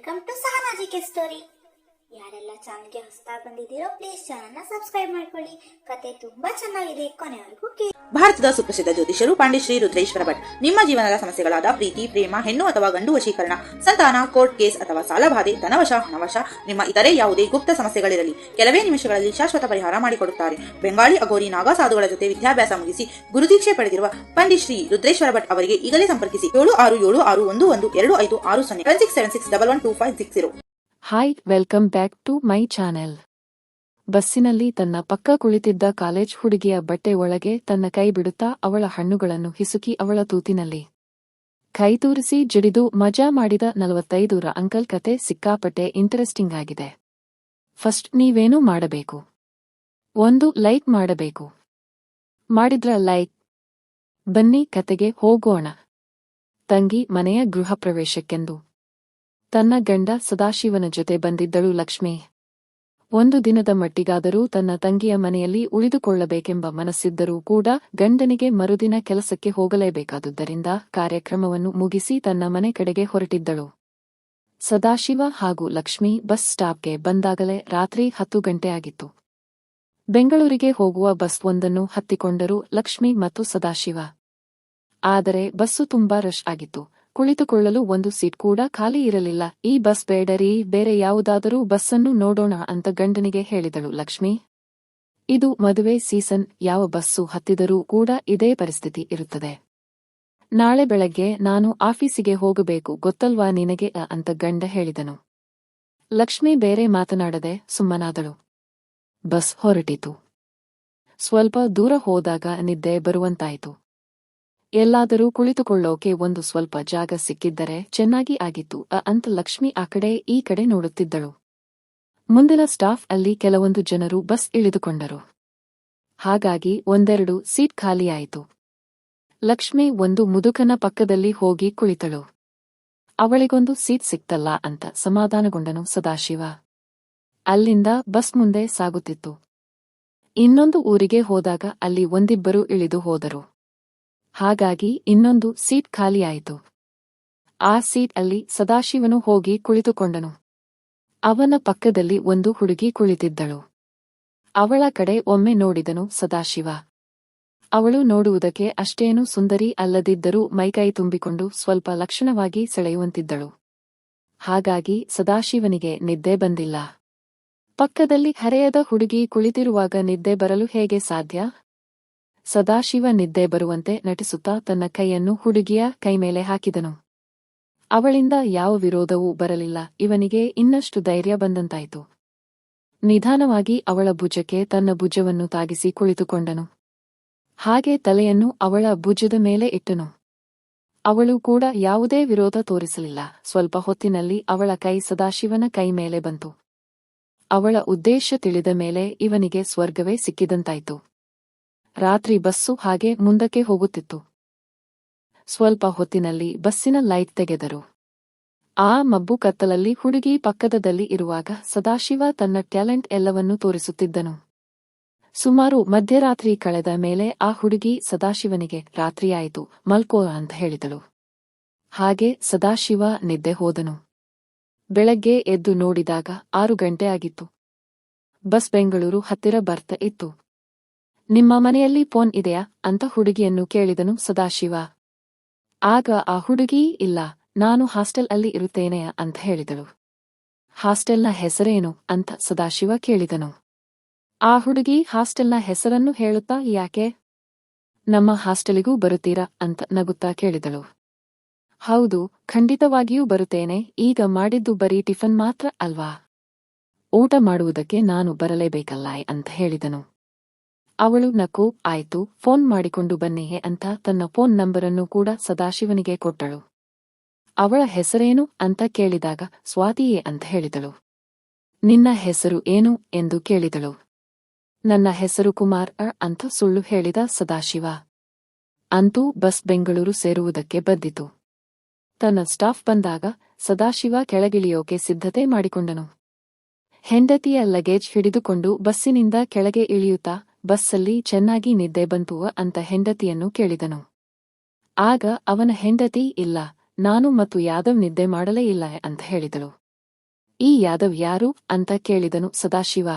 Welcome to ಸಹನಾಜಿಕೆ story. ಯಾರೆಲ್ಲ ಚಾನಲ್ಗೆ ಹೊಸದಾಗಿ ಬಂದಿದ್ದೀರೋ, ಪ್ಲೀಸ್ ಚಾನಲ್ನ ಸಬ್ಸ್ಕ್ರೈಬ್ ಮಾಡ್ಕೊಳ್ಳಿ. ಕತೆ ತುಂಬಾ ಚೆನ್ನಾಗಿದೆ, ಕೊನೆವರೆಗೂ ಕೇಳಿ. ಭಾರತದ ಸುಪ್ರಸಿದ್ಧ ಜ್ಯೋತಿಷರು ಪಾಂಡಿಶ್ರೀ ರುದ್ರೇಶ್ವರ ಭಟ್. ನಿಮ್ಮ ಜೀವನದ ಸಮಸ್ಯೆಗಳಾದ ಪ್ರೀತಿ, ಪ್ರೇಮ, ಹೆಣ್ಣು ಅಥವಾ ಗಂಡು ವಶೀಕರಣ, ಸಂತಾನ, ಕೋರ್ಟ್ ಕೇಸ್ ಅಥವಾ ಸಾಲಬಾಧೆ ಧನವಶ, ಹಣವಶ, ನಿಮ್ಮ ಇತರೆ ಯಾವುದೇ ಗುಪ್ತ ಸಮಸ್ಯೆಗಳಿರಲಿ. ಕೆಲವೇ ನಿಮಿಷಗಳಲ್ಲಿ ಶಾಶ್ವತ ಪರಿಹಾರ ಮಾಡಿಕೊಡುತ್ತಾರೆ. ಬೆಂಗಾಳಿ ಅಗೋರಿ ನಾಗಾ ಸಾಧುಗಳ ಜೊತೆ ವಿದ್ಯಾಭ್ಯಾಸ ಮುಗಿಸಿ ಗುರುದೀಕ್ಷೆ ಪಡೆದಿರುವ ಪಂಡಿಶ್ರೀ ರುದ್ರೇಶ್ವರ ಭಟ್ ಅವರಿಗೆ ಈಗಲೇ ಸಂಪರ್ಕಿಸಿ ಏಳು ಆರು ಏಳು ಆರು ಒಂದು ಒಂದು ಎರಡು ಐದು ಆರು ಸೊನ್ನೆ six seven six double one two five six zero hi welcome back to my channel ಬಸ್ಸಿನಲ್ಲಿ ತನ್ನ ಪಕ್ಕ ಕುಳಿತಿದ್ದ ಕಾಲೇಜ್ ಹುಡುಗಿಯ ಬಟ್ಟೆ ಒಳಗೆ ತನ್ನ ಕೈ ಬಿಡುತ್ತಾ ಅವಳ ಹಣ್ಣುಗಳನ್ನು ಹಿಸುಕಿ ಅವಳ ತೂತಿನಲ್ಲಿ. ಕೈತೂರಿಸಿ ಜಿಡಿದು ಮಜಾ ಮಾಡಿದ ನಲವತ್ತೈದೂರ ಅಂಕಲ್ ಕತೆ ಸಿಕ್ಕಾಪಟ್ಟೆ ಇಂಟರೆಸ್ಟಿಂಗ್ ಆಗಿದೆ. ಫಸ್ಟ್ ನೀವೇನೂ ಮಾಡಬೇಕು. ಒಂದು ಲೈಕ್ ಮಾಡಬೇಕು. ಮಾಡಿದ್ರ ಲೈಕ್ ಬನ್ನಿ ಕತೆಗೆ ಹೋಗೋಣ. ತಂಗಿ ಮನೆಯ ಗೃಹ ಪ್ರವೇಶಕ್ಕೆಂದು. ತನ್ನ ಗಂಡ ಸದಾಶಿವನ ಜೊತೆ ಬಂದಿದ್ದಳು ಲಕ್ಷ್ಮಿ. ಒಂದು ದಿನದ ಮಟ್ಟಿಗಾದರೂ ತನ್ನ ತಂಗಿಯ ಮನೆಯಲ್ಲಿ ಉಳಿದುಕೊಳ್ಳಬೇಕೆಂಬ ಮನಸ್ಸಿದ್ದರೂ ಕೂಡ ಗಂಡನಿಗೆ ಮರುದಿನ ಕೆಲಸಕ್ಕೆ ಹೋಗಲೇಬೇಕಾದುದರಿಂದ ಕಾರ್ಯಕ್ರಮವನ್ನು ಮುಗಿಸಿ ತನ್ನ ಮನೆ ಕಡೆಗೆ ಹೊರಟಿದ್ದಳು. ಸದಾಶಿವ ಹಾಗೂ ಲಕ್ಷ್ಮಿ ಬಸ್ ಸ್ಟಾಪ್ಗೆ ಬಂದಾಗಲೇ ರಾತ್ರಿ ಹತ್ತು ಗಂಟೆ ಆಗಿತ್ತು. ಬೆಂಗಳೂರಿಗೆ ಹೋಗುವ ಬಸ್ ಒಂದನ್ನು ಹತ್ತಿಕೊಂಡರು ಲಕ್ಷ್ಮಿ ಮತ್ತು ಸದಾಶಿವ. ಆದರೆ ಬಸ್ಸು ತುಂಬಾ ರಶ್ ಆಗಿತ್ತು. ಕುಳಿತುಕೊಳ್ಳಲು ಒಂದು ಸೀಟ್ ಕೂಡ ಖಾಲಿ ಇರಲಿಲ್ಲ. ಈ ಬಸ್ ಬೇಡರಿ, ಬೇರೆ ಯಾವುದಾದರೂ ಬಸ್ಸನ್ನು ನೋಡೋಣ ಅಂತ ಗಂಡನಿಗೆ ಹೇಳಿದಳು ಲಕ್ಷ್ಮಿ. ಇದು ಮದುವೆ ಸೀಸನ್, ಯಾವ ಬಸ್ಸು ಹತ್ತಿದರೂ ಕೂಡ ಇದೇ ಪರಿಸ್ಥಿತಿ ಇರುತ್ತದೆ. ನಾಳೆ ಬೆಳಗ್ಗೆ ನಾನು ಆಫೀಸಿಗೆ ಹೋಗಬೇಕು, ಗೊತ್ತಲ್ವಾ ನಿನಗೆ ಅಂತ ಗಂಡ ಹೇಳಿದನು. ಲಕ್ಷ್ಮಿ ಬೇರೆ ಮಾತನಾಡದೆ ಸುಮ್ಮನಾದಳು. ಬಸ್ ಹೊರಟಿತು. ಸ್ವಲ್ಪ ದೂರ ಹೋದಾಗ ನಿದ್ದೆ ಬರುವಂತಾಯಿತು. ಎಲ್ಲಾದರೂ ಕುಳಿತುಕೊಳ್ಳೋಕೆ ಒಂದು ಸ್ವಲ್ಪ ಜಾಗ ಸಿಕ್ಕಿದ್ದರೆ ಚೆನ್ನಾಗಿ ಆಗಿತ್ತು. ಅ ಅಂತ ಲಕ್ಷ್ಮಿ ಆ ಕಡೆ, ಈ ಕಡೆ ನೋಡುತ್ತಿದ್ದಳು. ಮುಂದಿನ ಸ್ಟಾಫ್ ಅಲ್ಲಿ ಕೆಲವೊಂದು ಜನರು ಬಸ್ ಇಳಿದುಕೊಂಡರು. ಹಾಗಾಗಿ ಒಂದೆರಡು ಸೀಟ್ ಖಾಲಿಯಾಯಿತು ಲಕ್ಷ್ಮಿ ಒಂದು ಮುದುಕನ ಪಕ್ಕದಲ್ಲಿ ಹೋಗಿ ಕುಳಿತಳು. ಅವಳಿಗೊಂದು ಸೀಟ್ ಸಿಕ್ತಲ್ಲ ಅಂತ ಸಮಾಧಾನಗೊಂಡನು ಸದಾಶಿವ. ಅಲ್ಲಿಂದ ಬಸ್ ಮುಂದೆ ಸಾಗುತ್ತಿತ್ತು. ಇನ್ನೊಂದು ಊರಿಗೆ ಹೋದಾಗ ಅಲ್ಲಿ ಒಂದಿಬ್ಬರು ಇಳಿದು ಹೋದರು. ಹಾಗಾಗಿ ಇನ್ನೊಂದು ಸೀಟ್ ಖಾಲಿಯಾಯಿತು ಆ ಸೀಟ್ ಅಲ್ಲಿ ಸದಾಶಿವನು ಹೋಗಿ ಕುಳಿತುಕೊಂಡನು. ಅವನ ಪಕ್ಕದಲ್ಲಿ ಒಂದು ಹುಡುಗಿ ಕುಳಿತಿದ್ದಳು. ಅವಳ ಕಡೆ ಒಮ್ಮೆ ನೋಡಿದನು ಸದಾಶಿವ. ಅವಳು ನೋಡುವುದಕ್ಕೆ ಅಷ್ಟೇನೂ ಸುಂದರಿ ಅಲ್ಲದಿದ್ದರೂ ಮೈಕೈ ತುಂಬಿಕೊಂಡು ಸ್ವಲ್ಪ ಲಕ್ಷಣವಾಗಿ ಸೆಳೆಯುವಂತಿದ್ದಳು. ಹಾಗಾಗಿ ಸದಾಶಿವನಿಗೆ ನಿದ್ದೆ ಬಂದಿಲ್ಲ. ಪಕ್ಕದಲ್ಲಿ ಹರೆಯದ ಹುಡುಗಿ ಕುಳಿತಿರುವಾಗ ನಿದ್ದೆ ಬರಲು ಹೇಗೆ ಸಾಧ್ಯ? ಸದಾಶಿವ ನಿದ್ದೆ ಬರುವಂತೆ ನಟಿಸುತ್ತಾ ತನ್ನ ಕೈಯನ್ನು ಹುಡುಗಿಯ ಕೈಮೇಲೆ ಹಾಕಿದನು. ಅವಳಿಂದ ಯಾವ ವಿರೋಧವೂ ಬರಲಿಲ್ಲ, ಇವನಿಗೆ ಇನ್ನಷ್ಟು ಧೈರ್ಯ ಬಂದಂತಾಯಿತು. ನಿಧಾನವಾಗಿ ಅವಳ ಭುಜಕ್ಕೆ ತನ್ನ ಭುಜವನ್ನು ತಾಗಿಸಿ ಕುಳಿತುಕೊಂಡನು. ಹಾಗೆ ತಲೆಯನ್ನು ಅವಳ ಭುಜದ ಮೇಲೆ ಇಟ್ಟನು. ಅವಳು ಕೂಡ ಯಾವುದೇ ವಿರೋಧ ತೋರಿಸಲಿಲ್ಲ, ಸ್ವಲ್ಪ ಹೊತ್ತಿನಲ್ಲಿ ಅವಳ ಕೈ ಸದಾಶಿವನ ಕೈ ಮೇಲೆ ಬಂತು. ಅವಳ ಉದ್ದೇಶ ತಿಳಿದ ಮೇಲೆ ಇವನಿಗೆ ಸ್ವರ್ಗವೇ ಸಿಕ್ಕಿದಂತಾಯಿತು. ರಾತ್ರಿ ಬಸ್ಸು ಹಾಗೆ ಮುಂದಕ್ಕೆ ಹೋಗುತ್ತಿತ್ತು. ಸ್ವಲ್ಪ ಹೊತ್ತಿನಲ್ಲಿ ಬಸ್ಸಿನ ಲೈಟ್ ತೆಗೆದರು. ಆ ಮಬ್ಬು ಕತ್ತಲಲ್ಲಿ ಹುಡುಗಿ ಪಕ್ಕದದಲ್ಲಿ ಇರುವಾಗ ಸದಾಶಿವ ತನ್ನ ಟ್ಯಾಲೆಂಟ್ ಎಲ್ಲವನ್ನೂ ತೋರಿಸುತ್ತಿದ್ದನು. ಸುಮಾರು ಮಧ್ಯರಾತ್ರಿ ಕಳೆದ ಮೇಲೆ ಆ ಹುಡುಗಿ ಸದಾಶಿವನಿಗೆ, ರಾತ್ರಿಯಾಯಿತು, ಮಲ್ಕೋ ಅಂತ ಹೇಳಿದಳು. ಹಾಗೆ ಸದಾಶಿವ ನಿದ್ದೆ ಹೋದನು. ಬೆಳಗ್ಗೆ ಎದ್ದು ನೋಡಿದಾಗ ಆರು ಗಂಟೆ ಆಗಿತ್ತು. ಬಸ್ ಬೆಂಗಳೂರು ಹತ್ತಿರ ಬರ್ತಾ ಇತ್ತು. ನಿಮ್ಮ ಮನೆಯಲ್ಲಿ ಫೋನ್ ಇದೆಯಾ ಅಂತ ಹುಡುಗಿಯನ್ನು ಕೇಳಿದನು ಸದಾಶಿವ. ಆಗ ಆ ಹುಡುಗಿ, ಇಲ್ಲ, ನಾನು ಹಾಸ್ಟೆಲ್ ಅಲ್ಲಿ ಇರುತ್ತೇನೆ ಅಂತ ಹೇಳಿದಳು. ಹಾಸ್ಟೆಲ್ನ ಹೆಸರೇನು ಅಂತ ಸದಾಶಿವ ಕೇಳಿದನು. ಆ ಹುಡುಗಿ ಹಾಸ್ಟೆಲ್ನ ಹೆಸರನ್ನು ಹೇಳುತ್ತಾ, ಯಾಕೆ? ನಮ್ಮ ಹಾಸ್ಟೆಲಿಗೂ ಬರುತ್ತೀರಾ ಅಂತ ನಗುತ್ತಾ ಕೇಳಿದಳು. ಹೌದು, ಖಂಡಿತವಾಗಿಯೂ ಬರುತ್ತೇನೆ, ಈಗ ಮಾಡಿದ್ದು ಬರೀ ಟಿಫನ್ ಮಾತ್ರ ಅಲ್ವಾ? ಊಟ ಮಾಡುವುದಕ್ಕೆ ನಾನು ಬರಲೇಬೇಕಲ್ಲ ಅಂತ ಹೇಳಿದನು. ಅವಳು ನಕು ಆಯ್ತು, ಫೋನ್ ಮಾಡಿಕೊಂಡು ಬನ್ನಿಹೆ ಅಂತ ತನ್ನ ಫೋನ್ ನಂಬರನ್ನು ಕೂಡ ಸದಾಶಿವನಿಗೆ ಕೊಟ್ಟಳು. ಅವಳ ಹೆಸರೇನು ಅಂತ ಕೇಳಿದಾಗ ಸ್ವಾತಿಯೇ ಅಂತ ಹೇಳಿದಳು. ನಿನ್ನ ಹೆಸರು ಏನು ಎಂದು ಕೇಳಿದಳು. ನನ್ನ ಹೆಸರು ಕುಮಾರ್ ಅಂತ ಸುಳ್ಳು ಹೇಳಿದ ಸದಾಶಿವ. ಅಂತೂ ಬಸ್ ಬೆಂಗಳೂರು ಸೇರುವುದಕ್ಕೆ ಬಂದಿತು. ತನ್ನ ಸ್ಟಾಫ್ ಬಂದಾಗ ಸದಾಶಿವ ಕೆಳಗಿಳಿಯೋಕೆ ಸಿದ್ಧತೆ ಮಾಡಿಕೊಂಡನು. ಹೆಂಡತಿಯ ಲಗೇಜ್ ಹಿಡಿದುಕೊಂಡು ಬಸ್ಸಿನಿಂದ ಕೆಳಗೆ ಇಳಿಯುತ್ತಾ ಬಸ್ಸಲ್ಲಿ ಚೆನ್ನಾಗಿ ನಿದ್ದೆ ಬಂತುವ ಅಂತ ಹೆಂಡತಿಯನ್ನು ಕೇಳಿದನು. ಆಗ ಅವನ ಹೆಂಡತಿ, ಇಲ್ಲ, ನಾನು ಮತ್ತು ಯಾದವ್ ನಿದ್ದೆ ಮಾಡಲೇ ಇಲ್ಲ ಅಂತ ಹೇಳಿದಳು. ಈ ಯಾದವ್ ಯಾರು ಅಂತ ಕೇಳಿದನು ಸದಾಶಿವ.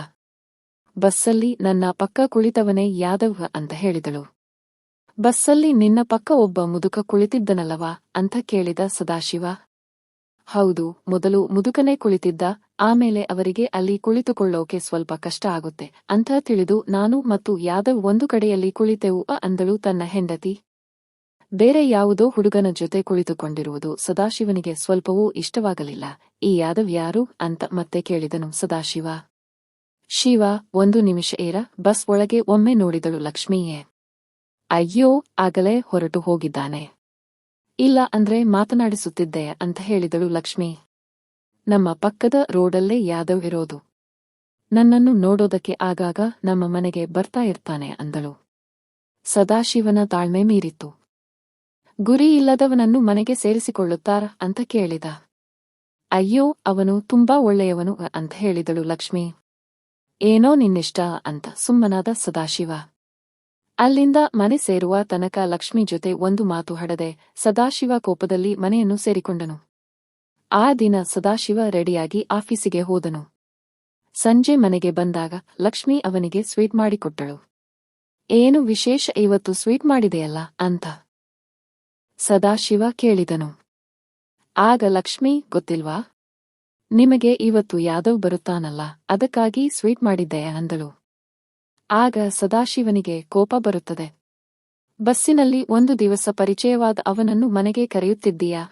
ಬಸ್ಸಲ್ಲಿ ನನ್ನ ಪಕ್ಕ ಕುಳಿತವನೇ ಯಾದವ್ ಅಂತ ಹೇಳಿದಳು. ಬಸ್ಸಲ್ಲಿ ನಿನ್ನ ಪಕ್ಕ ಒಬ್ಬ ಮುದುಕ ಕುಳಿತಿದ್ದನಲ್ಲವಾ? ಅಂತ ಕೇಳಿದ ಸದಾಶಿವ. ಹೌದು, ಮೊದಲು ಮುದುಕನೇ ಕುಳಿತಿದ್ದ, ಆಮೇಲೆ ಅವರಿಗೆ ಅಲ್ಲಿ ಕುಳಿತುಕೊಳ್ಳೋಕೆ ಸ್ವಲ್ಪ ಕಷ್ಟ ಆಗುತ್ತೆ. ಅಂತ ತಿಳಿದು ನಾನು ಮತ್ತು ಯಾದವ್ ಒಂದು ಕಡೆಯಲ್ಲಿ ಕುಳಿತೆವು ಅಂದಳು ತನ್ನ ಹೆಂಡತಿ. ಬೇರೆ ಯಾವುದೋ ಹುಡುಗನ ಜೊತೆ ಕುಳಿತುಕೊಂಡಿರುವುದು ಸದಾಶಿವನಿಗೆ ಸ್ವಲ್ಪವೂ ಇಷ್ಟವಾಗಲಿಲ್ಲ. ಈ ಯಾದವ್ ಯಾರು ಅಂತ ಮತ್ತೆ ಕೇಳಿದನು ಸದಾಶಿವ. ಶಿವ, ಒಂದು ನಿಮಿಷ ಏರ, ಬಸ್ ಒಳಗೆ ಒಮ್ಮೆ ನೋಡಿದಳು ಲಕ್ಷ್ಮೀಯೇ. ಅಯ್ಯೋ, ಆಗಲೇ ಹೊರಟು ಹೋಗಿದ್ದಾನೆ. ಇಲ್ಲ ಅಂದ್ರೆ ಮಾತನಾಡಿಸುತ್ತಿದ್ದೆ ಅಂತ ಹೇಳಿದಳು ಲಕ್ಷ್ಮಿ. ನಮ್ಮ ಪಕ್ಕದ ರೋಡಲ್ಲೇ ಯಾದವ್ ಇರೋದು. ನನ್ನನ್ನು ನೋಡೋದಕ್ಕೆ ಆಗಾಗ ನಮ್ಮ ಮನೆಗೆ ಬರ್ತಾ ಇರ್ತಾನೆ ಅಂದಳು. ಸದಾಶಿವನ ತಾಳ್ಮೆ ಮೀರಿತು ಗುರಿ ಇಲ್ಲದವನನ್ನು ಮನೆಗೆ ಸೇರಿಸಿಕೊಳ್ಳುತ್ತಾರ ಅಂತ ಕೇಳಿದ. ಅಯ್ಯೋ, ಅವನು ತುಂಬಾ ಒಳ್ಳೆಯವನು ಅಂತ ಹೇಳಿದಳು ಲಕ್ಷ್ಮಿ. ಏನೋ ನಿನ್ನಿಷ್ಟ ಅಂತ ಸುಮ್ಮನಾದ ಸದಾಶಿವ. ಅಲ್ಲಿಂದ ಮನೆ ಸೇರುವ ತನಕ ಲಕ್ಷ್ಮಿ ಜೊತೆ ಒಂದು ಮಾತು ಹಡದೆ ಸದಾಶಿವ ಕೋಪದಲ್ಲಿ ಮನೆಯನ್ನು ಸೇರಿಕೊಂಡನು. ಆ ದಿನ ಸದಾಶಿವ ರೆಡಿಯಾಗಿ ಆಫೀಸಿಗೆ ಹೋದನು. ಸಂಜೆ ಮನೆಗೆ ಬಂದಾಗ ಲಕ್ಷ್ಮಿ ಅವನಿಗೆ ಸ್ವೀಟ್ ಮಾಡಿಕೊಟ್ಟಳು. ಏನು ವಿಶೇಷ ಇವತ್ತು ಸ್ವೀಟ್ ಮಾಡಿದೆಯಲ್ಲ ಅಂತ ಸದಾಶಿವ ಕೇಳಿದನು. ಆಗ ಲಕ್ಷ್ಮಿ, ಗೊತ್ತಿಲ್ವಾ? ನಿಮಗೆ ಇವತ್ತು ಯಾದವ್ ಬರುತ್ತಾನಲ್ಲ, ಅದಕ್ಕಾಗಿ ಸ್ವೀಟ್ ಮಾಡಿದ್ದೆ ಅಂದಳು. ಆಗ ಸದಾಶಿವನಿಗೆ ಕೋಪ ಬರುತ್ತದೆ. ಬಸ್ಸಿನಲ್ಲಿ ಒಂದು ದಿವಸ ಪರಿಚಯವಾದ ಅವನನ್ನು ಮನೆಗೆ ಕರೆಯುತ್ತಿದ್ದೀಯಾ?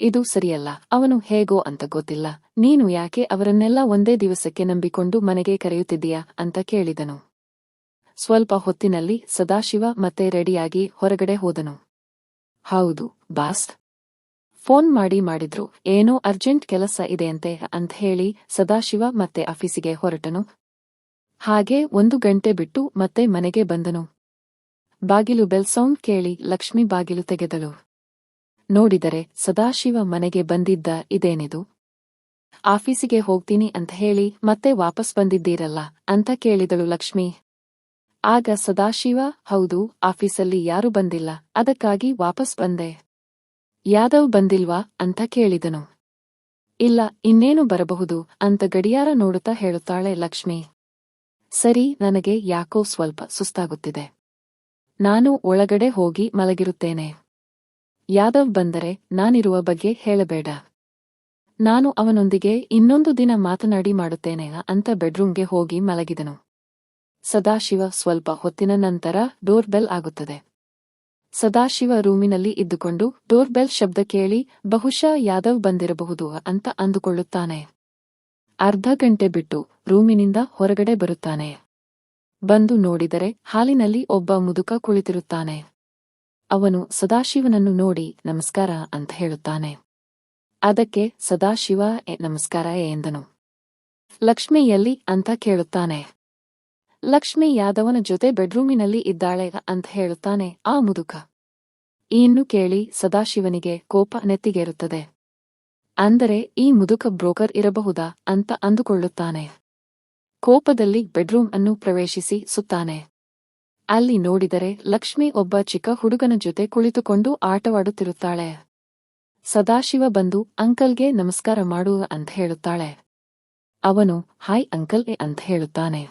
ಇದು ಸರಿಯಲ್ಲ. ಅವನು ಹೇಗೋ ಅಂತ ಗೊತ್ತಿಲ್ಲ. ನೀನು ಯಾಕೆ ಅವರನ್ನೆಲ್ಲ ಒಂದೇ ದಿವಸಕ್ಕೆ ನಂಬಿಕೊಂಡು ಮನೆಗೆ ಕರೆಯುತ್ತಿದ್ದೀಯಾ ಅಂತ ಕೇಳಿದನು. ಸ್ವಲ್ಪ ಹೊತ್ತಿನಲ್ಲಿ ಸದಾಶಿವ ಮತ್ತೆ ರೆಡಿಯಾಗಿ ಹೊರಗಡೆ ಹೋದನು. ಹೌದು, ಬಾಸ್. ಫೋನ್ ಮಾಡಿ ಮಾಡಿದ್ರು. ಏನೋ ಅರ್ಜೆಂಟ್ ಕೆಲಸ ಇದೆಯಂತೆ ಅಂತ ಹೇಳಿ ಸದಾಶಿವ ಮತ್ತೆ ಆಫೀಸಿಗೆ ಹೊರಟನು. ಹಾಗೆ ಒಂದು ಗಂಟೆ ಬಿಟ್ಟು ಮತ್ತೆ ಮನೆಗೆ ಬಂದನು. ಬಾಗಿಲು ಬೆಲ್ ಸೌಂಡ್ ಕೇಳಿ ಲಕ್ಷ್ಮಿ ಬಾಗಿಲು ತೆಗೆದಳು. ನೋಡಿದರೆ ಸದಾಶಿವ ಮನೆಗೆ ಬಂದಿದ್ದ ಇದೇನಿದು? ಆಫೀಸಿಗೆ ಹೋಗ್ತೀನಿ ಅಂತ ಹೇಳಿ ಮತ್ತೆ ವಾಪಸ್ ಬಂದಿದ್ದೀರಲ್ಲ ಅಂತ ಕೇಳಿದಳು ಲಕ್ಷ್ಮಿ. ಆಗ ಸದಾಶಿವ, ಹೌದು, ಆಫೀಸಲ್ಲಿ ಯಾರು ಬಂದಿಲ್ಲ, ಅದಕ್ಕಾಗಿ ವಾಪಸ್ ಬಂದೆ. ಯಾದವ್ ಬಂದಿಲ್ವಾ ಅಂತ ಕೇಳಿದನು. ಇಲ್ಲ, ಇನ್ನೇನು ಬರಬಹುದು ಅಂತ ಗಡಿಯಾರ ನೋಡುತ್ತಾ ಹೇಳುತ್ತಾಳೆ ಲಕ್ಷ್ಮಿ. ಸರಿ, ನನಗೆ ಯಾಕೋ ಸ್ವಲ್ಪ ಸುಸ್ತಾಗುತ್ತಿದೆ. ನಾನು ಒಳಗಡೆ ಹೋಗಿ ಮಲಗಿರುತ್ತೇನೆ. ಯಾದವ್ ಬಂದರೆ ನಾನಿರುವ ಬಗ್ಗೆ ಹೇಳಬೇಡ. ನಾನು ಅವನೊಂದಿಗೆ ಇನ್ನೊಂದು ದಿನ ಮಾತನಾಡಿ ಮಾಡುತ್ತೇನೆ ಅಂತ ಬೆಡ್ರೂಮ್ಗೆ ಹೋಗಿ ಮಲಗಿದನು. ಸದಾಶಿವ ಸ್ವಲ್ಪ ಹೊತ್ತಿನ ನಂತರ ಡೋರ್ ಬೆಲ್ ಆಗುತ್ತದೆ. ಸದಾಶಿವ ರೂಮಿನಲ್ಲಿ ಇದ್ದುಕೊಂಡು ಡೋರ್ ಬೆಲ್ ಶಬ್ದ ಕೇಳಿ ಬಹುಶಃ ಯಾದವ್ ಬಂದಿರಬಹುದು ಅಂತ ಅಂದುಕೊಳ್ಳುತ್ತಾನೆ. ಅರ್ಧ ಗಂಟೆ ಬಿಟ್ಟು ರೂಮಿನಿಂದ ಹೊರಗಡೆ ಬರುತ್ತಾನೆ. ಬಂದು ನೋಡಿದರೆ ಹಾಲಿನಲ್ಲಿ ಒಬ್ಬ ಮುದುಕ ಕುಳಿತಿರುತ್ತಾನೆ. ಅವನು ಸದಾಶಿವನನ್ನು ನೋಡಿ ನಮಸ್ಕಾರ ಅಂತ ಹೇಳುತ್ತಾನೆ. ಅದಕ್ಕೆ ಸದಾಶಿವ "ಎ, ನಮಸ್ಕಾರ ಎಂದನು. ಲಕ್ಷ್ಮಿಯಲ್ಲಿ ಅಂತ ಕೇಳುತ್ತಾನೆ. ಲಕ್ಷ್ಮಿ ಯಾದವನ ಜೊತೆ ಬೆಡ್ರೂಮಿನಲ್ಲಿ ಇದ್ದಾಳೆ ಅಂತ ಹೇಳುತ್ತಾನೆ ಆ ಮುದುಕ. ಇನ್ನು ಕೇಳಿ ಸದಾಶಿವನಿಗೆ ಕೋಪ ನೆತ್ತಿಗೇರುತ್ತದೆ. ಅಂದರೆ ಈ ಮುದುಕ ಬ್ರೋಕರ್ ಇರಬಹುದಾ ಅಂತ ಅಂದುಕೊಳ್ಳುತ್ತಾನೆ. ಕೋಪದಲ್ಲಿ ಬೆಡ್ರೂಮ್ ಅನ್ನು ಪ್ರವೇಶಿಸಿ ಸುತ್ತಾನೆ. ಅಲ್ಲಿ ನೋಡಿದರೆ ಲಕ್ಷ್ಮಿ ಒಬ್ಬ ಚಿಕ್ಕ ಹುಡುಗನ ಜೊತೆ ಕುಳಿತುಕೊಂಡು ಆಟವಾಡುತ್ತಿರುತ್ತಾಳೆ. ಸದಾಶಿವ ಬಂದು, ಅಂಕಲ್ಗೆ ನಮಸ್ಕಾರ ಮಾಡುವ ಅಂತ ಹೇಳುತ್ತಾಳೆ. ಅವನು, ಹಾಯ್ ಅಂಕಲ್ ಎ ಅಂತ ಹೇಳುತ್ತಾನೆ.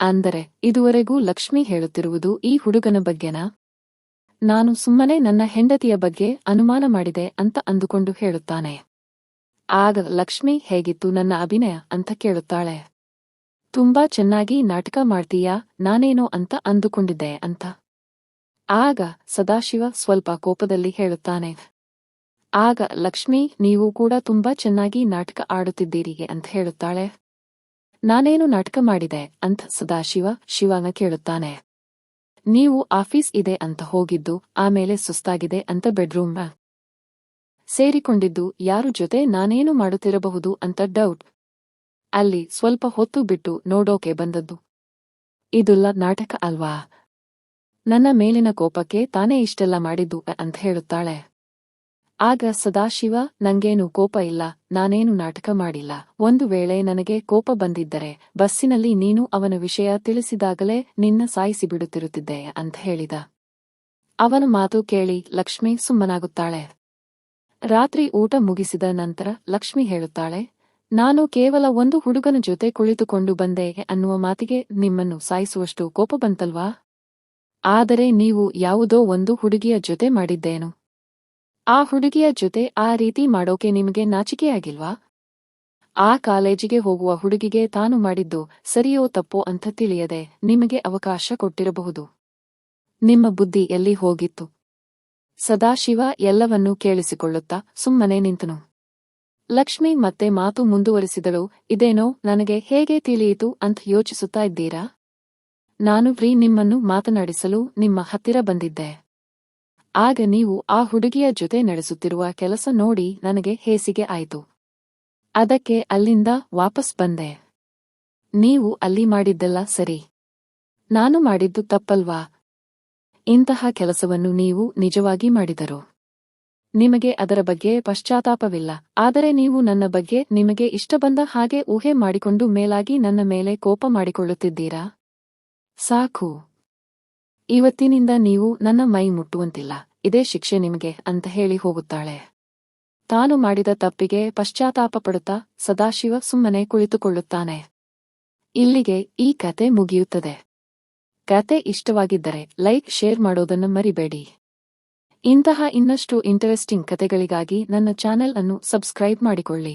ಅಂದರೆ, ಇದುವರೆಗೂ ಲಕ್ಷ್ಮಿ ಹೇಳುತ್ತಿರುವುದು ಈ ಹುಡುಗನ ಬಗ್ಗೆನಾ? ನಾನು ಸುಮ್ಮನೆ ನನ್ನ ಹೆಂಡತಿಯ ಬಗ್ಗೆ ಅನುಮಾನ ಮಾಡಿದೆ ಅಂತ ಅಂದುಕೊಂಡು ಹೇಳುತ್ತಾನೆ. ಆಗ ಲಕ್ಷ್ಮಿ ಹೇಗಿತ್ತು ನನ್ನ ಅಭಿನಯ ಅಂತ ಕೇಳುತ್ತಾಳೆ. ತುಂಬಾ ಚೆನ್ನಾಗಿ ನಾಟಕ ಮಾಡ್ತೀಯಾ, ನಾನೇನೋ ಅಂತ ಅಂದುಕೊಂಡಿದ್ದೆ ಅಂತ. ಆಗ ಸದಾಶಿವ ಸ್ವಲ್ಪ ಕೋಪದಲ್ಲಿ ಹೇಳುತ್ತಾನೆ. ಆಗ ಲಕ್ಷ್ಮಿ, ನೀವು ಕೂಡ ತುಂಬಾ ಚೆನ್ನಾಗಿ ನಾಟಕ ಆಡುತ್ತಿದ್ದೀರಿ ಅಂತ ಹೇಳುತ್ತಾಳೆ. ನಾನೇನು ನಾಟಕ ಮಾಡಿದೆ ಅಂತ ಸದಾಶಿವ ಶಿವನ ಕೇಳುತ್ತಾನೆ. ನೀವು ಆಫೀಸ್ ಇದೆ ಅಂತ ಹೋಗಿದ್ದು, ಆಮೇಲೆ ಸುಸ್ತಾಗಿದೆ ಅಂತ ಬೆಡ್ರೂಮ್ ಸೇರಿಕೊಂಡಿದ್ದು, ಯಾರು ಜೊತೆ ನಾನೇನು ಮಾಡುತ್ತಿರಬಹುದು ಅಂತ ಡೌಟ್ ಅಲ್ಲಿ ಸ್ವಲ್ಪ ಹೊತ್ತು ಬಿಟ್ಟು ನೋಡೋಕೆ ಬಂದದ್ದು. ಇದುಲ್ಲ ನಾಟಕ ಅಲ್ವಾ? ನನ್ನ ಮೇಲಿನ ಕೋಪಕ್ಕೆ ತಾನೇ ಇಷ್ಟೆಲ್ಲ ಮಾಡಿದ್ದು ಅಂತ ಹೇಳುತ್ತಾಳೆ. ಆಗ ಸದಾಶಿವ, ನಂಗೇನು ಕೋಪ ಇಲ್ಲ, ನಾನೇನು ನಾಟಕ ಮಾಡಿಲ್ಲ. ಒಂದು ವೇಳೆ ನನಗೆ ಕೋಪ ಬಂದಿದ್ದರೆ, ಬಸ್ಸಿನಲ್ಲಿ ನೀನು ಅವನ ವಿಷಯ ತಿಳಿಸಿದಾಗಲೇ ನಿನ್ನ ಸಾಯಿಸಿ ಬಿಡುತ್ತಿರುತ್ತಿದ್ದೆ ಅಂತ ಹೇಳಿದ. ಅವನ ಮಾತು ಕೇಳಿ ಲಕ್ಷ್ಮಿ ಸುಮ್ಮನಾಗುತ್ತಾಳೆ. ರಾತ್ರಿ ಊಟ ಮುಗಿಸಿದ ನಂತರ ಲಕ್ಷ್ಮಿ ಹೇಳುತ್ತಾಳೆ, ನಾನು ಕೇವಲ ಒಂದು ಹುಡುಗನ ಜೊತೆ ಕುಳಿತುಕೊಂಡು ಬಂದೆ ಅನ್ನುವ ಮಾತಿಗೆ ನಿಮ್ಮನ್ನು ಸಾಯಿಸುವಷ್ಟು ಕೋಪ ಬಂತಲ್ವಾ? ಆದರೆ ನೀವು ಯಾವುದೋ ಒಂದು ಹುಡುಗಿಯ ಜೊತೆ ಮಾಡಿದ್ದೇನು. ಆ ಹುಡುಗಿಯ ಜೊತೆ ಆ ರೀತಿ ಮಾಡೋಕೆ ನಿಮಗೆ ನಾಚಿಕೆಯಾಗಿಲ್ವಾ? ಆ ಕಾಲೇಜಿಗೆ ಹೋಗುವ ಹುಡುಗಿಗೆ ತಾನು ಮಾಡಿದ್ದು ಸರಿಯೋ ತಪ್ಪೋ ಅಂತ ತಿಳಿಯದೆ ನಿಮಗೆ ಅವಕಾಶ ಕೊಟ್ಟಿರಬಹುದು. ನಿಮ್ಮ ಬುದ್ಧಿ ಎಲ್ಲಿ ಹೋಗಿತ್ತು? ಸದಾಶಿವ ಎಲ್ಲವನ್ನೂ ಕೇಳಿಸಿಕೊಳ್ಳುತ್ತಾ ಸುಮ್ಮನೆ ನಿಂತನು. ಲಕ್ಷ್ಮಿ ಮತ್ತೆ ಮಾತು ಮುಂದುವರಿಸಿದಳು, ಇದೇನೋ ನನಗೆ ಹೇಗೆ ತಿಳಿಯಿತು ಅಂತ ಯೋಚಿಸುತ್ತಾ ಇದ್ದೀರಾ? ನಾನು ಪ್ರೀ ನಿಮ್ಮನ್ನು ಮಾತನಾಡಿಸಲು ನಿಮ್ಮ ಹತ್ತಿರ ಬಂದಿದ್ದೆ. ಆಗ ನೀವು ಆ ಹುಡುಗಿಯ ಜೊತೆ ನಡೆಸುತ್ತಿರುವ ಕೆಲಸ ನೋಡಿ ನನಗೆ ಹೇಸಿಗೆ ಆಯಿತು. ಅದಕ್ಕೆ ಅಲ್ಲಿಂದ ವಾಪಸ್ ಬಂದೆ. ನೀವು ಅಲ್ಲಿ ಮಾಡಿದ್ದೆಲ್ಲ ಸರಿ. ನಾನು ಮಾಡಿದ್ದು ತಪ್ಪಲ್ವಾ? ಇಂತಹ ಕೆಲಸವನ್ನು ನೀವು ನಿಜವಾಗಿ ಮಾಡಿದರು. ನಿಮಗೆ ಅದರ ಬಗ್ಗೆ ಪಶ್ಚಾತ್ತಾಪವಿಲ್ಲ, ಆದರೆ ನೀವು ನನ್ನ ಬಗ್ಗೆ ನಿಮಗೆ ಇಷ್ಟ ಬಂದ ಹಾಗೆ ಊಹೆ ಮಾಡಿಕೊಂಡು ಮೇಲಾಗಿ ನನ್ನ ಮೇಲೆ ಕೋಪ ಮಾಡಿಕೊಳ್ಳುತ್ತಿದ್ದೀರಾ? ಸಾಕು. ಇವತ್ತಿನಿಂದ ನೀವು ನನ್ನ ಮೈ ಮುಟ್ಟುವಂತಿಲ್ಲ, ಇದೇ ಶಿಕ್ಷೆ ನಿಮಗೆ ಅಂತ ಹೇಳಿ ಹೋಗುತ್ತಾಳೆ. ತಾನು ಮಾಡಿದ ತಪ್ಪಿಗೆ ಪಶ್ಚಾತ್ತಾಪ ಪಡುತ್ತಾ ಸದಾಶಿವ ಸುಮ್ಮನೆ ಕುಳಿತುಕೊಳ್ಳುತ್ತಾನೆ. ಇಲ್ಲಿಗೆ ಈ ಕತೆ ಮುಗಿಯುತ್ತದೆ. ಕತೆ ಇಷ್ಟವಾಗಿದ್ದರೆ ಲೈಕ್, ಶೇರ್ ಮಾಡೋದನ್ನು ಮರಿಬೇಡಿ. ಇಂತಹ ಇನ್ನಷ್ಟು ಇಂಟರೆಸ್ಟಿಂಗ್ ಕತೆಗಳಿಗಾಗಿ ನನ್ನ ಚಾನೆಲ್ ಅನ್ನು ಸಬ್ಸ್ಕ್ರೈಬ್ ಮಾಡಿಕೊಳ್ಳಿ.